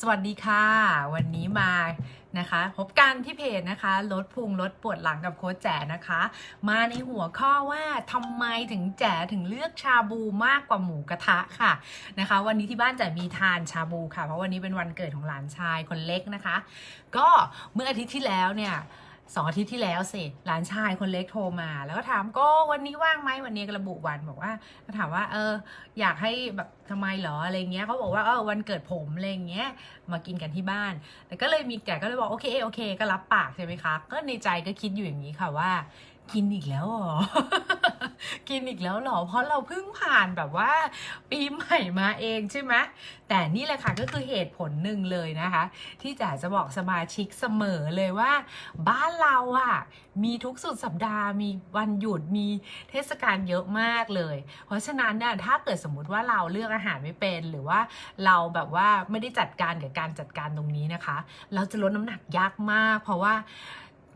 สวัสดีค่ะ วันนี้มานะคะพบกันที่เพจนะคะลดพุงลดปวดหลังกับโค้ชแจ๋นะคะ มาในหัวข้อว่าทำไมถึงแจ๋ถึงเลือกชาบูมากกว่าหมูกระทะค่ะนะคะ วันนี้ที่บ้านแจ๋มีทานชาบูค่ะ เพราะวันนี้เป็นวันเกิดของหลานชายคนเล็กนะคะ ก็เมื่ออาทิตย์ที่แล้วเนี่ย สองอาทิตย์ที่แล้วสิหลานชายคนเล็กโทรมา แล้วก็ถามก็วันนี้ว่างไหมวันนี้กระบุวันบอกว่าถามว่า เออ อยากให้แบบทำไมหรออะไรเงี้ยเขาบอกว่าเออวันเกิดผมอะไรเงี้ยมากินกันที่บ้านแต่ก็เลยมีแกก็เลยบอกโอเคโอเค ก็รับปากใช่ไหมคะก็ในใจก็คิดอยู่อย่างนี้ค่ะว่า กินอีกแล้วหรอ กินอีกแล้วหรอ เพราะเราเพิ่งผ่านแบบว่า ปีใหม่มาเองใช่ไหมแต่นี่แหละค่ะก็คือเหตุผลหนึ่งเลยนะคะ ที่จ๋าจะบอกสมาชิกเสมอเลยว่า บ้านเราอะมีทุกสุดสัปดาห์มีวันหยุดมีเทศกาลเยอะมากเลย เพราะฉะนั้นเนี่ยถ้าเกิดสมมุติว่าเราเลือกอาหารไม่เป็นหรือว่าเราแบบว่าไม่ได้จัดการกับการจัดการตรงนี้นะคะ เราจะลดน้ำหนักยากมาก เพราะว่า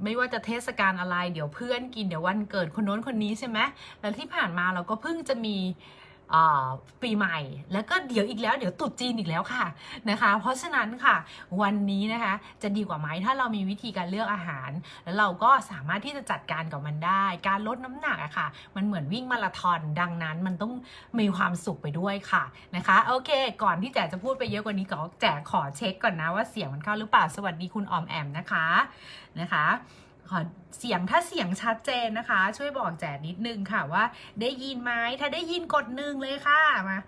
ไม่ว่าจะเทศกาลอะไร เดี๋ยวเพื่อนกินเดี๋ยววันเกิดคนโน้นคนนี้ใช่ไหมแล้วที่ผ่านมาเราก็เพิ่งจะมี ปีใหม่ แล้วก็เดี๋ยวอีกแล้วเดี๋ยวตรุษจีนอีกแล้วค่ะนะคะ เพราะฉะนั้นค่ะวันนี้นะคะจะดีกว่าไหมถ้าเรามีวิธีการเลือกอาหาร แล้วเราก็สามารถที่จะจัดการกับมันได้ การลดน้ำหนักอะค่ะ มันเหมือนวิ่งมาราธอนดังนั้นมันต้องมีความสุขไปด้วยค่ะนะคะโอเค ก่อนที่แจจะพูดไปเยอะกว่านี้ก็แจขอเช็คก่อนนะว่าเสียงมันเข้าหรือเปล่าสวัสดีคุณออมแอมนะคะนะคะ ขอเสียงถ้าเสียงชัดเจนนะคะ ช่วยบอกแจนิดนึงค่ะว่าได้ยินไหมถ้าได้ยินกดหนึ่งเลยค่ะมา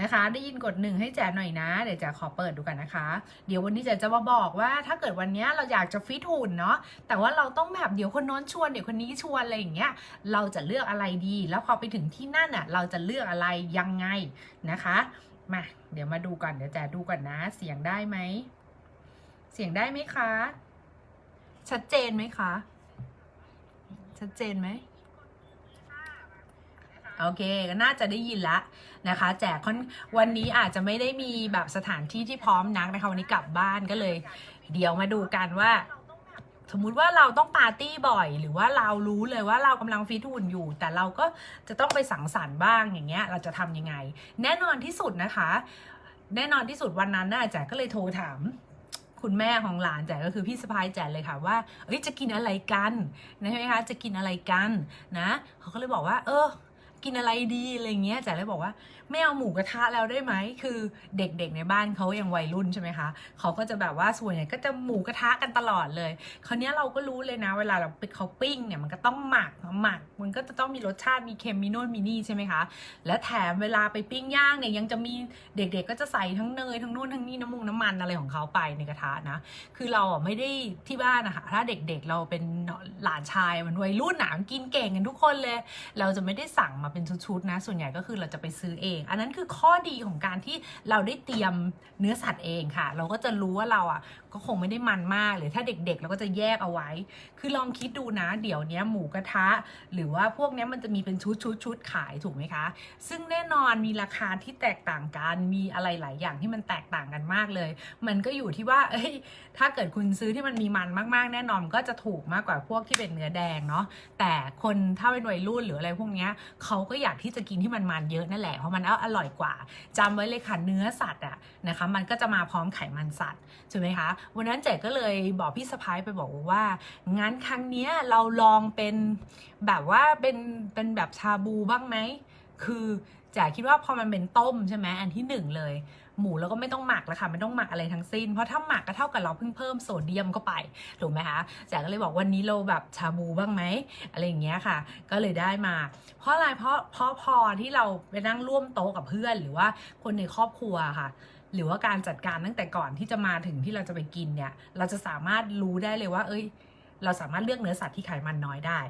นะคะ ได้ยินกดหนึ่งให้แจหน่อยนะเดี๋ยวแจขอเปิดดูกันนะคะ เดี๋ยววันนี้แจจะมาบอกว่าถ้าเกิดวันนี้เราอยากจะฟิตหุ่นเนาะแต่ว่าเราต้องแบบเดี๋ยวคนน้นชวนเดี๋ยวคนนี้ชวนอะไรอย่างเงี้ยเราจะเลือกอะไรดี แล้วพอไปถึงที่นั่นอะเราจะเลือกอะไรยังไงนะคะมาเดี๋ยวมาดูก่อนเดี๋ยวแจดูก่อนนะ เสียงได้ไหมเสียงได้ไหมคะ ชัดเจนไหมคะ ชัดเจนไหมโอเคก็น่าจะได้ยินละนะคะ แจกค่อนวันนี้อาจจะไม่ได้มีแบบสถานที่ที่พร้อมนักนะคะวันนี้กลับบ้านก็เลย เดี๋ยวมาดูกันว่า สมมุติว่าเราต้องปาร์ตี้บ่อย หรือว่าเรารู้เลยว่าเรากำลังฟิตหุ่นอยู่ แต่เราก็จะต้องไปสังสรรค์บ้างอย่างเงี้ย เราจะทำยังไง แน่นอนที่สุดนะคะ แน่นอนที่สุดวันนั้นน่ะแจ๋ก็เลยโทรถาม คุณแม่ของหลานแจ๋ก็คือพี่สะพายแจ๋เลยค่ะว่าเอ้ยจะกินอะไรกันนะใช่ไหมคะจะกินอะไรกันนะเขาก็เลยบอกว่า เออ กินอะไรดีอะไรเงี้ยจ๋เลยบอกว่าไม่เอาหมูกระทะแล้วได้ไหมคือเด็กๆในบ้านเขายังวัยรุ่นใช่ไหมคะเขาก็จะแบบว่าส่วนใหญ่ก็จะหมูกระทะกันตลอดเลยคราวนี้เราก็รู้เลยนะ เวลาเราไปเขาปิ้งเนี่ยมันก็ต้องหมักหมัก มันก็จะต้องมีรสชาติมีเค็มมีโน่นมีนี่ใช่ไหมคะและแถมเวลาไปปิ้งย่างเนี่ยยังจะมีเด็กๆก็จะใส่ทั้งเนยทั้งนู่นทั้งนี่น้ำมุงน้ำมันอะไรของเขาไปในกระทะนะคือเราอะไม่ได้ที่บ้านนะคะถ้าเด็กๆเราเป็นหลานชายมันวัยรุ่นหนามกินเก่งกันทุกคนเลย เราจะไม่ได้สั่งมาเป็นชุดๆนะ ส่วนใหญ่ก็คือเราจะไปซื้อเอง อันนั้นคือข้อดีของการที่เราได้เตรียมเนื้อสัตว์เองค่ะ เราก็จะรู้ว่าเราอะก็คงไม่ได้มันมาก หรือถ้าเด็กๆ เราก็จะแยกเอาไว้ คือลองคิดดูนะ เดี๋ยวนี้หมูกระทะ หรือว่าพวกนี้มันจะมีเป็นชุดชุดชุดๆขายถูกไหมคะ ซึ่งแน่นอนมีราคาที่แตกต่างกัน มีอะไรหลายอย่างที่มันแตกต่างกันมากเลย มันก็อยู่ที่ว่า เอ้ย ถ้าเกิดคุณซื้อที่มันมีมันมากๆ แน่นอนก็จะถูกมากกว่าพวกที่เป็นเนื้อแดงเนาะ แต่คนถ้าเป็นวัยรุ่นหรืออะไรพวกนี้เขาก็อยากที่จะกินที่มันมันเยอะนั่นแหละ เพราะมันอร่อยกว่าจำไว้เลยค่ะเนื้อสัตว์อะนะคะมันก็จะมาพร้อมไขมันสัตว์ใช่ไหมคะ วันนั้นเจ๊ก็เลยบอกพี่สะพ้ายไปบอกว่างั้นครั้งเนี้ยเราลองเป็นแบบว่าเป็นเป็นแบบชาบูบ้างไหมคือจ๋าคิดว่าพอมันเป็นต้มใช่ไหมอันที่หนึ่งเลย หมูเราก็ไม่ต้องหมักแล้วค่ะไม่ต้องหมักอะไรทั้งสิ้น เพราะถ้าหมักก็เท่ากับเราเพิ่งเพิ่มโซเดียมเข้าไปถูกไหมคะจ๋าก็เลยบอกวันนี้เราแบบชาบูบ้างไหมอะไรอย่างเงี้ยค่ะ ก็เลยได้มา เพราะอะไรเพราะเพราะพอที่เราไปนั่งร่วมโต๊ะกับเพื่อน หรือว่าคนในครอบครัวค่ะหรือว่าการจัดการตั้งแต่ก่อนที่จะมาถึงที่เราจะไปกินเนี่ย เราจะสามารถรู้ได้เลยว่า เอ้ย เราสามารถเลือกเนื้อสัตว์ที่ไขมันน้อยได้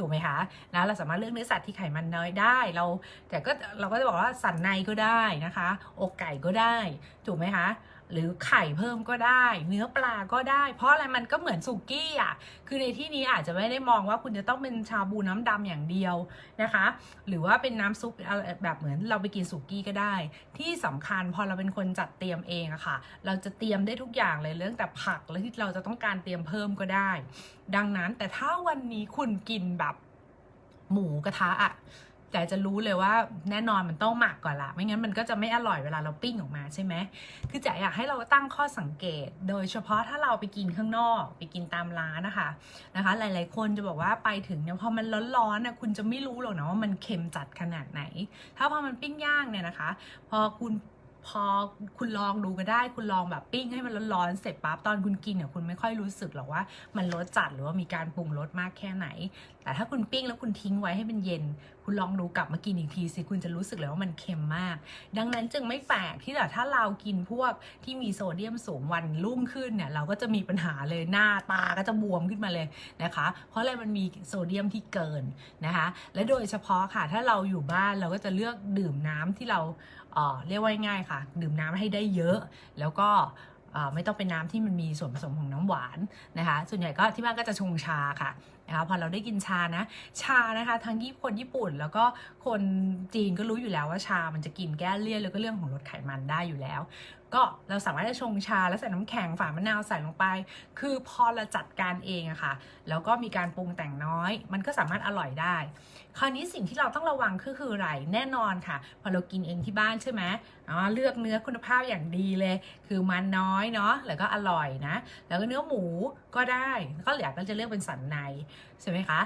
ถูกไหมคะนะเราสามารถเลือกเนื้อสัตว์ที่ไขมันน้อยได้ เราแต่ก็เราก็จะบอกว่าสันในก็ได้นะคะ อกไก่ก็ได้ ถูกไหมคะ หรือไข่เพิ่มก็ได้ เนื้อปลาก็ได้ เพราะอะไรมันก็เหมือนสุกี้อะคือในที่นี้อาจจะไม่ได้มองว่าคุณจะต้องเป็นชาบูน้ำดำอย่างเดียวนะคะ หรือว่าเป็นน้ำซุปแบบเหมือนเราไปกินสุกี้ก็ได้ ที่สำคัญพอเราเป็นคนจัดเตรียมเองอะค่ะ เราจะเตรียมได้ทุกอย่างเลยเรื่องแต่ผักแล้วที่เราจะต้องการเตรียมเพิ่มก็ได้ ดังนั้นแต่ถ้าวันนี้คุณกินแบบหมูกระทะอะ แต่จะรู้เลยว่าแน่นอนมันต้องหมักก่อนละไม่งั้นมันก็จะไม่อร่อยเวลาเราปิ้งออกมาใช่ไหมคือจะอยากให้เราตั้งข้อสังเกต โดยเฉพาะถ้าเราไปกินข้างนอกไปกินตามร้านนะคะนะคะ หลาย ๆ คนจะบอกว่าไปถึงเนี่ยพอมันร้อนๆนะคุณจะไม่รู้หรอกนะว่ามันเค็มจัดขนาดไหน ถ้าพอมันปิ้งย่างเนี่ยนะคะ พอคุณ พอคุณลองดูก็ได้ คุณลองแบบปิ้งให้มันร้อนๆเสร็จปั๊บตอนคุณกินเนี่ยคุณไม่ค่อยรู้สึกหรอกว่า มันรสจัดหรือว่ามีการปรุงรสมากแค่ไหน แต่ถ้าคุณปิ้งแล้วคุณทิ้งไว้ให้มันเย็น คุณลองดูกลับมากินอีกทีสิคุณจะรู้สึกเลยว่ามันเค็มมาก ดังนั้นจึงไม่แปลกที่แบบถ้าเรากินพวกที่มีโซเดียมสูงวันรุ่งขึ้นเนี่ยเราก็จะมีปัญหาเลยหน้าตาก็จะบวมขึ้นมาเลยนะคะ เพราะอะไรมันมีโซเดียมที่เกินนะคะ และโดยเฉพาะค่ะถ้าเราอยู่บ้านเราก็จะเลือกดื่มน้ำที่เราเอ่อเรียกว่าง่ายค่ะ ดื่มน้ำให้ได้เยอะ แล้วก็ไม่ต้องเป็นน้ำที่มันมีส่วนผสมของน้ำหวานนะคะ ส่วนใหญ่ก็ที่บ้านก็จะชงชาค่ะ นะคะพอเราได้กินชานะ ชานะคะ ทั้งญี่คนญี่ปุ่น แล้วก็คนจีนก็รู้อยู่แล้วว่าชามันจะกินแก้เลี่ยนแล้วก็เรื่องของลดไขมันได้อยู่แล้ว ก็เราสามารถจะชงชาแล้วใส่น้ำแข็งฝามะนาวใส่ลงไป คือพอเราจัดการเองอะค่ะแล้วก็มีการปรุงแต่งน้อย มันก็สามารถอร่อยได้ คราวนี้สิ่งที่เราต้องระวังคือคืออะไรแน่นอนค่ะ พอเรากินเองที่บ้านใช่ไหมอ๋อเลือกเนื้อคุณภาพอย่างดีเลย คือมันน้อยเนาะแล้วก็อร่อยนะ แล้วก็เนื้อหมูก็ได้ก็เหลือก็จะเลือกเป็นสันในใช่ไหมคะ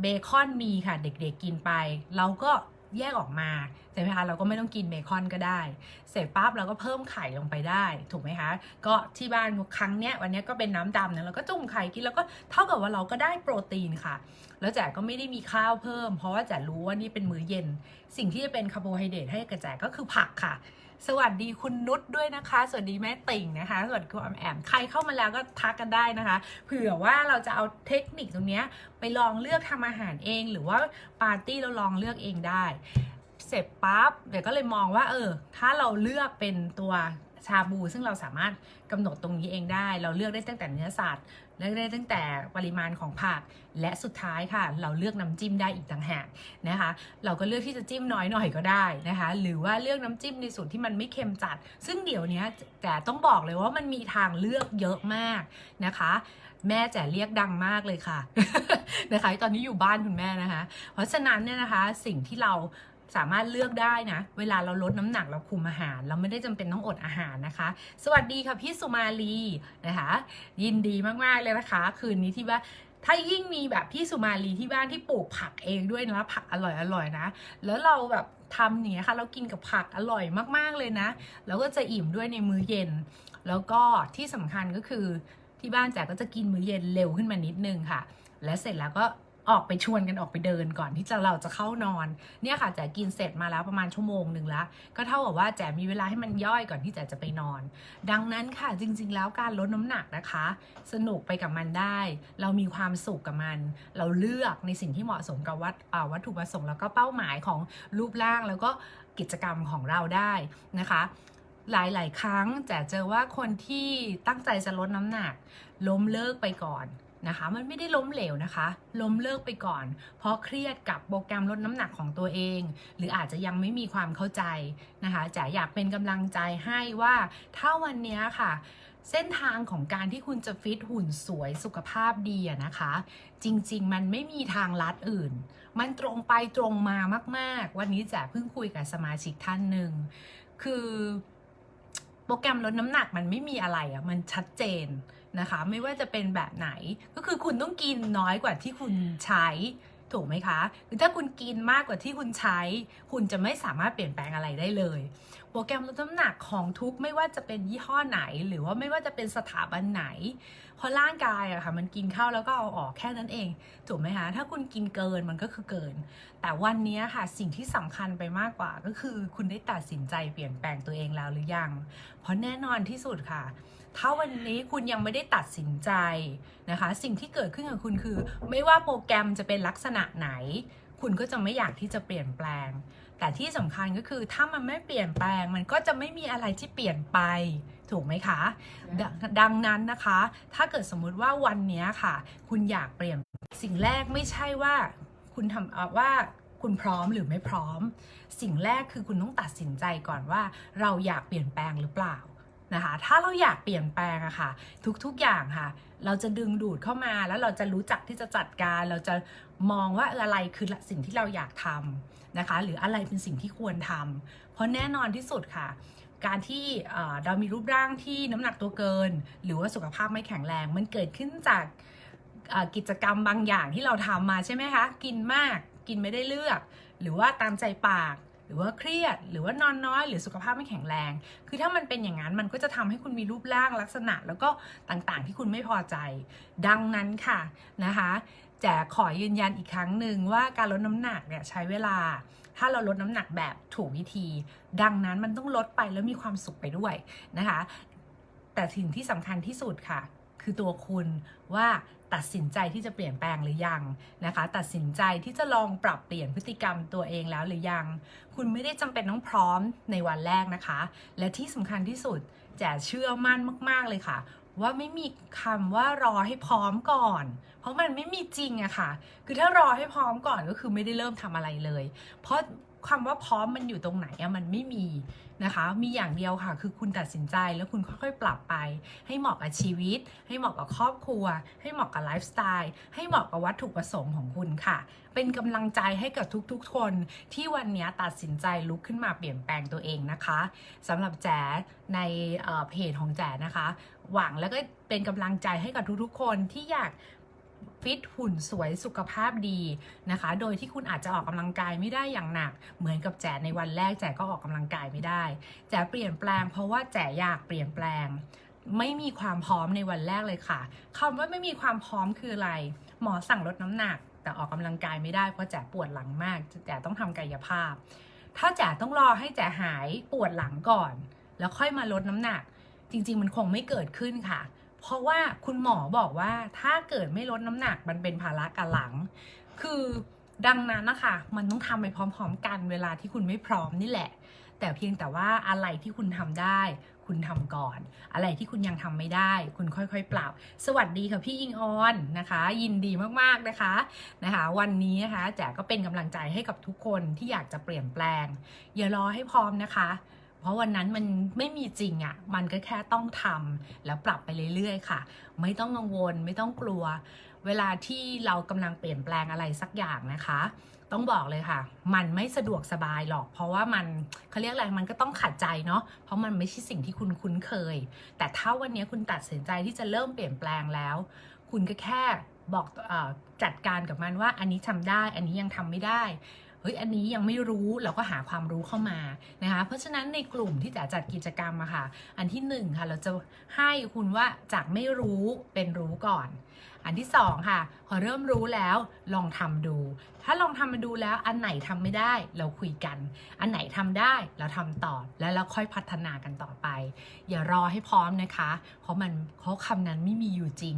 เบคอนมีค่ะเด็กๆกินไป เราก็แยกออกมาใช่ไหมคะเราก็ไม่ต้องกินเบคอนก็ได้ เสร็จปั๊บเราก็เพิ่มไข่ลงไปได้ถูกไหมคะก็ที่บ้านครั้งเนี้ยวันเนี้ยก็เป็นน้ำดำเนี่ยเราก็จุ่มไข่กินแล้วก็เท่ากับว่าเราก็ได้โปรตีนค่ะ แล้วแจ๋ก็ไม่ได้มีข้าวเพิ่ม เพราะว่าแจ๋รู้ว่านี่เป็นมื้อเย็น สิ่งที่จะเป็นคาร์โบไฮเดรตให้กับแจ๋ก็คือผักค่ะ สวัสดีคุณนุชด้วยนะคะ สวัสดีแม่ติ่งนะคะ สวัสดีคุณออมแอม ใครเข้ามาแล้วก็ทักกันได้นะคะ เผื่อว่าเราจะเอาเทคนิคตรงนี้ไปลองเลือกทำอาหารเอง หรือว่าปาร์ตี้เราลองเลือกเองได้ เสร็จปั๊บเดี๋ยวก็เลยมองว่าเออ ถ้าเราเลือกเป็นตัว ชาบู ซึ่งเราสามารถกำหนดตรงนี้เองได้ เราเลือกได้ตั้งแต่เนื้อสัตว์เลือกได้ตั้งแต่ปริมาณของผัก และสุดท้ายค่ะ เราเลือกน้ำจิ้มได้อีกต่างหากนะคะ เราก็เลือกที่จะจิ้มน้อยหน่อยก็ได้นะคะ หรือว่าเลือกน้ำจิ้มในส่วนที่มันไม่เค็มจัด ซึ่งเดี๋ยวนี้แต่ต้องบอกเลยว่ามันมีทางเลือกเยอะมากนะคะแม่แจ๋เรียกดังมากเลยค่ะนะคะ ตอนนี้อยู่บ้านคุณแม่นะคะ เพราะฉะนั้นเนี่ยนะคะสิ่งที่เรา สามารถเลือกได้นะ เวลาเราลดน้ำหนักเราคุมอาหาร เราไม่ได้จำเป็นต้องอดอาหารนะคะ สวัสดีค่ะพี่สุมาลีนะคะ ยินดีมากๆเลยนะคะ คืนนี้ที่ว่าถ้ายิ่งมีแบบพี่สุมาลีที่บ้านที่ปลูกผักเองด้วยนะผักอร่อยๆนะ แล้วเราแบบทำอย่างเนี้ยค่ะ เรากินกับผักอร่อยมากๆเลยนะแล้วก็จะอิ่มด้วยในมื้อเย็น แล้วก็ที่สำคัญก็คือที่บ้านแจ๋ก็จะกินมื้อเย็นเร็วขึ้นมานิดนึงค่ะ และเสร็จแล้วก็ ออกไปชวนกันออกไปเดินก่อนที่จะเราจะเข้านอน เนี่ยค่ะแจ๋กินเสร็จมาแล้วประมาณชั่วโมงหนึ่งแล้ว ก็เท่ากับว่าแจ๋มีเวลาให้มันย่อยก่อนที่แจ๋จะไปนอน ดังนั้นค่ะจริง ๆ แล้วการลดน้ำหนักนะคะ สนุกไปกับมันได้ เรามีความสุขกับมัน เราเลือกในสิ่งที่เหมาะสมกับวัตวัตถุประสงค์แล้วก็เป้าหมายของรูปร่างแล้วก็กิจกรรมของเราได้นะคะหลาย ๆ ครั้งแจ๋เจอว่าคนที่ตั้งใจจะลดน้ำหนัก ล้มเลิกไปก่อน นะคะ มันไม่ได้ล้มเหลวนะคะ ล้มเลิกไปก่อน เพราะเครียดกับโปรแกรมลดน้ำหนักของตัวเอง หรืออาจจะยังไม่มีความเข้าใจนะคะจ๋าอยากเป็นกำลังใจให้ว่าถ้าวันนี้ค่ะ เส้นทางของการที่คุณจะฟิตหุ่นสวยสุขภาพดีนะคะ จริง ๆ มันไม่มีทางลัดอื่น มันตรงไปตรงมามาก ๆ วันนี้จ๋าเพิ่งคุยกับสมาชิกท่านหนึ่งคือโปรแกรมลดน้ำหนักมันไม่มีอะไรอะ มันชัดเจน นะคะ ไม่ว่าจะเป็นแบบไหนก็คือคุณต้องกินน้อยกว่าที่คุณใช้ ถูกไหมคะหรือถ้าคุณกินมากกว่าที่คุณใช้ คุณจะไม่สามารถเปลี่ยนแปลงอะไรได้เลย โปรแกรมลดน้ำหนักของทุกไม่ว่าจะเป็นยี่ห้อไหน หรือว่าไม่ว่าจะเป็นสถาบันไหน เพราะร่างกายอะค่ะมันกินเข้าแล้วก็เอาออกแค่นั้นเอง ถูกไหมคะถ้าคุณกินเกินมันก็คือเกิน แต่วันนี้ค่ะสิ่งที่สำคัญไปมากกว่า ก็คือคุณได้ตัดสินใจเปลี่ยนแปลงตัวเองแล้วหรือยัง เพราะแน่นอนที่สุดค่ะ ถ้าวันนี้คุณยังไม่ได้ตัดสินใจนะคะ สิ่งที่เกิดขึ้นกับคุณคือ ไม่ว่าโปรแกรมจะเป็นลักษณะไหน คุณก็จะไม่อยากที่จะเปลี่ยนแปลง แต่ที่สำคัญก็คือถ้ามันไม่เปลี่ยนแปลง มันก็จะไม่มีอะไรที่เปลี่ยนไปถูกไหมคะดดังนั้นนะคะ ถ้าเกิดสมมุติว่าวันนี้ค่ะ คุณอยากเปลี่ยนสิ่งแรกไม่ใช่ว่าคุณทำเอ่อว่าคุณพร้อมหรือไม่พร้อม สิ่งแรกคือคุณต้องตัดสินใจก่อนว่า เราอยากเปลี่ยนแปลงหรือเปล่า นะคะ ถ้าเราอยากเปลี่ยนแปลงอะค่ะ ทุกๆอย่างค่ะ เราจะดึงดูดเข้ามาแล้วเราจะรู้จักที่จะจัดการ เราจะมองว่าอะไรคือสิ่งที่เราอยากทำนะคะ หรืออะไรเป็นสิ่งที่ควรทำเพราะแน่นอนที่สุดค่ะ การที่เรามีรูปร่างที่น้ำหนักตัวเกิน หรือว่าสุขภาพไม่แข็งแรง มันเกิดขึ้นจากกิจกรรมบางอย่างที่เราทำมาใช่ไหมคะ กินมาก กินไม่ได้เลือก หรือว่าตามใจปาก หรือว่าเครียด หรือว่านอนน้อย หรือสุขภาพไม่แข็งแรง คือถ้ามันเป็นอย่างนั้นมันก็จะทำให้คุณมีรูปร่างลักษณะ แล้วก็ต่างๆที่คุณไม่พอใจ ดังนั้นค่ะนะคะจะขอยืนยันอีกครั้งหนึ่งว่าการลดน้ำหนักเนี่ยใช้เวลา ถ้าเราลดน้ำหนักแบบถูกวิธี ดังนั้นมันต้องลดไปแล้วมีความสุขไปด้วยนะคะ แต่สิ่งที่สำคัญที่สุดค่ะ คือตัวคุณว่า ตัดสินใจที่จะเปลี่ยนแปลงหรือยังนะคะ ตัดสินใจที่จะลองปรับเปลี่ยนพฤติกรรมตัวเองแล้วหรือยัง คุณไม่ได้จำเป็นต้องพร้อมในวันแรกนะคะ และที่สำคัญที่สุดแจะเชื่อมั่นมาก ๆ เลยค่ะ ว่าไม่มีคำว่ารอให้พร้อมก่อน เพราะมันไม่มีจริงอะค่ะ คือถ้ารอให้พร้อมก่อนก็คือไม่ได้เริ่มทำอะไรเลย เพราะ คำว่าพร้อมมันอยู่ตรงไหนอะมันไม่มีนะคะ มีอย่างเดียวค่ะ คือคุณตัดสินใจแล้วคุณค่อยๆ ปรับไป ให้เหมาะกับชีวิต ให้เหมาะกับครอบครัว ให้เหมาะกับไลฟ์สไตล์ ให้เหมาะกับวัตถุประสงค์ของคุณค่ะ เป็นกำลังใจให้กับทุกๆ คนที่วันนี้ตัดสินใจลุกขึ้นมาเปลี่ยนแปลงตัวเองนะคะสำหรับแจ๋ในเเพจของแจ๋นะคะ หวังแล้วก็เป็นกำลังใจให้กับทุกๆ คนที่อยาก ฟิตหุ่นสวยสุขภาพดีนะคะ โดยที่คุณอาจจะออกกำลังกายไม่ได้อย่างหนัก เหมือนกับแจ๋ในวันแรกแจ๋ก็ออกกำลังกายไม่ได้ แจ๋เปลี่ยนแปลงเพราะว่าแจ๋อยากเปลี่ยนแปลง ไม่มีความพร้อมในวันแรกเลยค่ะคำว่าไม่มีความพร้อมคืออะไร หมอสั่งลดน้ำหนัก แต่ออกกำลังกายไม่ได้เพราะแจ๋ปวดหลังมากแจ๋ต้องทำกายภาพ ถ้าแจ๋ต้องรอให้แจ๋หายปวดหลังก่อน แล้วค่อยมาลดน้ำหนัก จริง ๆ มันคงไม่เกิดขึ้นค่ะ เพราะว่าคุณหมอบอกว่าถ้าเกิดไม่ลดน้ำหนักมันเป็นภาระกับหลัง คือดังนั้นนะคะมันต้องทำไปพร้อม ๆ กันเวลาที่คุณไม่พร้อมนี่แหละ แต่เพียงแต่ว่าอะไรที่คุณทำได้ คุณทำก่อน อะไรที่คุณยังทำไม่ได้ คุณค่อยๆ ปรับสวัสดีค่ะพี่อิงออนนะคะ ยินดีมากๆนะคะนะคะ วันนี้นะคะแจ๋ก็เป็นกำลังใจให้กับทุกคนที่อยากจะเปลี่ยนแปลง อย่ารอให้พร้อมนะคะ เพราะวันนั้นมันไม่มีจริงอะ่ะ มันก็แค่ต้องทำแล้วปรับไปเรื่อยๆค่ะ ไม่ต้องกังวลไม่ต้องกลัว เวลาที่เรากำลังเปลี่ยนแปลงอะไรสักอย่างนะคะ ต้องบอกเลยค่ะ มันไม่สะดวกสบายหรอก เพราะว่ามันเขาเรียกอะไรมันก็ต้องขัดใจเนาะเพราะมันไม่ใช่สิ่งที่คุณคุ้นเคย แต่ถ้าวันนี้คุณตัดสินใจที่จะเริ่มเปลี่ยนแปลงแล้ว คุณก็แค่บอกอจัดการกับมันว่าอันนี้ทำได้ อันนี้ยังทำไม่ได้ เฮ้ยอันนี้ยังไม่รู้เราก็หาความรู้เข้ามานะคะเพราะฉะนั้นในกลุ่มที่จะจัดกิจกรรมอะค่ะ อันที่หนึ่งค่ะ เราจะให้คุณว่าจากไม่รู้เป็นรู้ก่อน อันที่สองค่ะ พอเริ่มรู้แล้วลองทำดู ถ้าลองทำมาดูแล้วอันไหนทำไม่ได้เราคุยกัน อันไหนทำได้เราทำต่อแล้วเราค่อยพัฒนากันต่อไป อย่ารอให้พร้อมนะคะ เพราะมันเพราะคำนั้นไม่มีอยู่จริง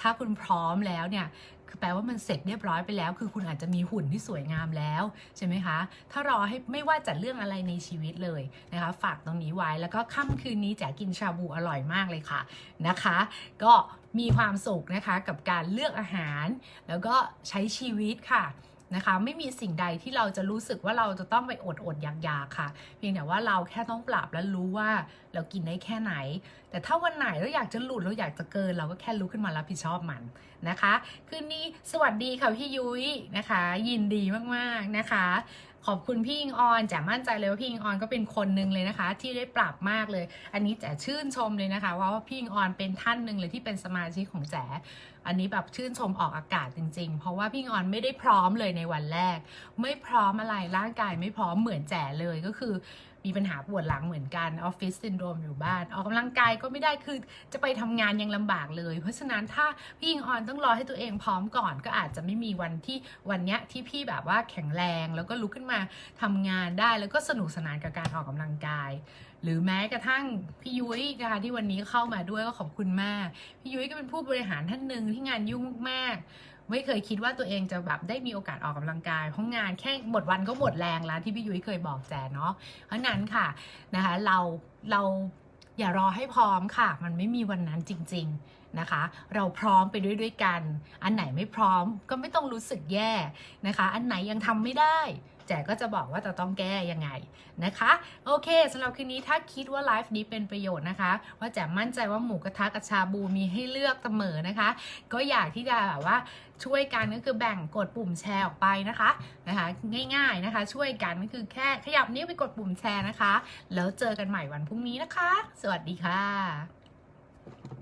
ถ้าคุณพร้อมแล้วเนี่ย คือแปลว่ามันเสร็จเรียบร้อยไปแล้ว คือคุณอาจจะมีหุ่นที่สวยงามแล้วใช่ไหมคะ ถ้ารอให้ไม่ว่าจะเรื่องอะไรในชีวิตเลยนะคะ ฝากตรงนี้ไว้แล้วก็ค่ำคืนนี้แจ๋กินชาบูอร่อยมากเลยค่ะนะคะ ก็มีความสุขนะคะกับการเลือกอาหาร แล้วก็ใช้ชีวิตค่ะ นะคะ ไม่มีสิ่งใดที่เราจะรู้สึกว่าเราจะต้องไปอดอดอยากๆค่ะ เพียงแต่ว่าเราแค่ต้องปรับและรู้ว่าเรากินได้แค่ไหน แต่ถ้าวันไหนเราอยากจะหลุดเราอยากจะเกิน เราก็แค่ลุกขึ้นมารับผิดชอบมันนะคะ คืนนี้สวัสดีค่ะพี่ยุ้ยนะคะ ยินดีมากๆนะคะ ขอบคุณพี่อิงออนจ๋ามั่นใจเลยว่าพี่อิงออนก็เป็นคนหนึ่งเลยนะคะ ที่ได้ปรับมากเลย อันนี้แจ๋ชื่นชมเลยนะคะว่าพี่อิงออนเป็นท่านหนึ่งเลยที่เป็นสมาชิกของแจ๋ อันนี้แบบชื่นชมออกอากาศจริง ๆ เพราะว่าพี่อิงอนไม่ได้พร้อมเลยในวันแรก ไม่พร้อมอะไรร่างกายไม่พร้อมเหมือนแจ๋เลยก็คือมีปัญหาปวดหลังเหมือนกันออฟฟิศซินโดรมอยู่บ้าน ออกกำลังกายก็ไม่ได้คือจะไปทำงานยังลำบากเลย เพราะฉะนั้นถ้าพี่อิงออนต้องรอให้ตัวเองพร้อมก่อน ก็อาจจะไม่มีวันที่วันเนี้ยที่พี่แบบว่าแข็งแรง แล้วก็ลุกขึ้นมาทำงานได้แล้วก็สนุกสนานกับการออกกำลังกาย หรือแม้กระทั่งพี่ยุ้ยนะคะที่วันนี้เข้ามาด้วยก็ขอบคุณมาก พี่ยุ้ยก็เป็นผู้บริหารท่านหนึ่งที่งานยุ่งมากๆไม่เคยคิดว่าตัวเองจะแบบได้มีโอกาสออกกำลังกายเพราะงานแค่หมดวันก็หมดแรงแล้วที่พี่ยุ้ยเคยบอกแจเนาะเพราะนั้นค่ะนะคะเราเราอย่ารอให้พร้อมค่ะ มันไม่มีวันนั้นจริง ๆนะคะ เราพร้อมไปด้วยด้วยกัน อันไหนไม่พร้อมก็ไม่ต้องรู้สึกแย่นะคะ อันไหนยังทำไม่ได้ แจกก็จะบอกว่าจะต้องแก้ยังไงนะคะโอเคสำหรับคืนนี้ถ้าคิดว่าไลฟ์นี้เป็นประโยชน์นะคะ ว่าแจมั่นใจว่าหมูกระทะกับชาบูมีให้เลือกเสมอนะคะ ก็อยากที่จะแบบว่าช่วยกันก็คือแบ่งกดปุ่มแชร์ออกไปนะคะนะคะง่าย ๆนะคะ ช่วยกันก็คือแค่ขยับนิ้วไปกดปุ่มแชร์นะคะ แล้วเจอกันใหม่วันพรุ่งนี้นะคะ สวัสดีค่ะ